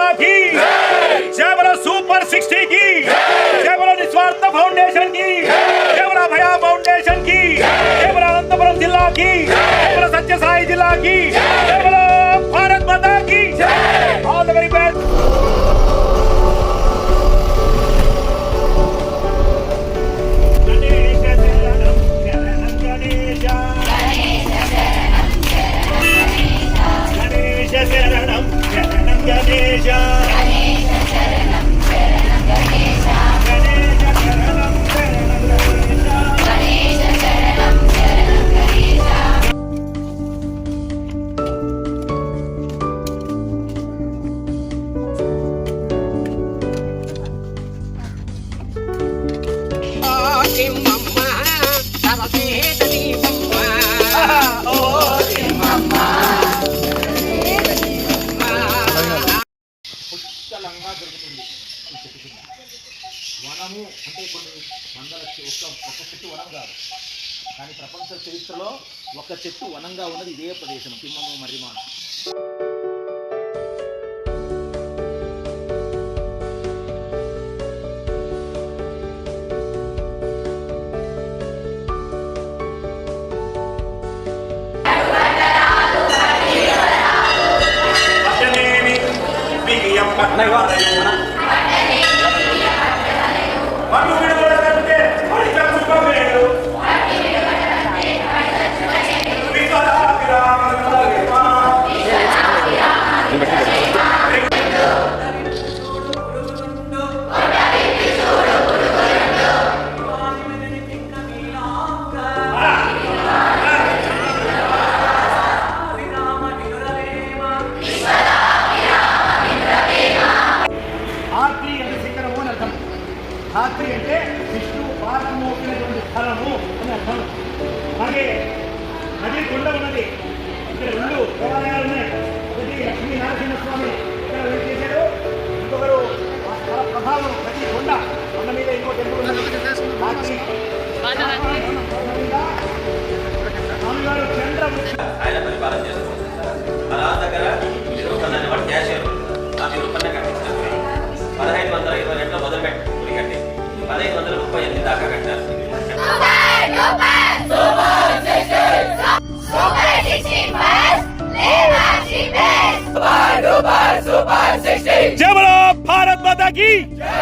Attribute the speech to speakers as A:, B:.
A: माता की। जय बोलो सुपर सिक्सटी की। जय बोलो निस्वार्थ फाउंडेशन की। जय बोलो भया फाउंडेशन की। जय बोलो अनंतपुरम जिला की।
B: పుష్కలంగా దొరుకుతుంది. ఈ చెట్టు కింద వనము అంటే కొన్ని వందల ఒక్క ఒక చెట్టు వనం కాదు. కానీ ప్రపంచ చరిత్రలో ఒక చెట్టు వనంగా ఉన్నది ఇదే ప్రదేశం తిమ్మము మర్రిమాన.
A: ないわ ధాత్రి శిఖరము అని అర్థం. ధాత్రి అంటే విష్ణు పాదం మోపినటువంటి స్థలము అని అర్థం. అలాగే నది కొండ ఉన్నది. ఇక్కడ రెండు దేవాలయాలు ఉన్నాయి. ఒకటి లక్ష్మీ నరసింహస్వామి ఇక్కడ వెళ్ళి చేశాడు ఇంకొకరు స్థల ప్రభావం ప్రతి కొండ కొండ మీద ఇంకో టెంపుల్ ఉన్నది. जय बोलो भारत माता की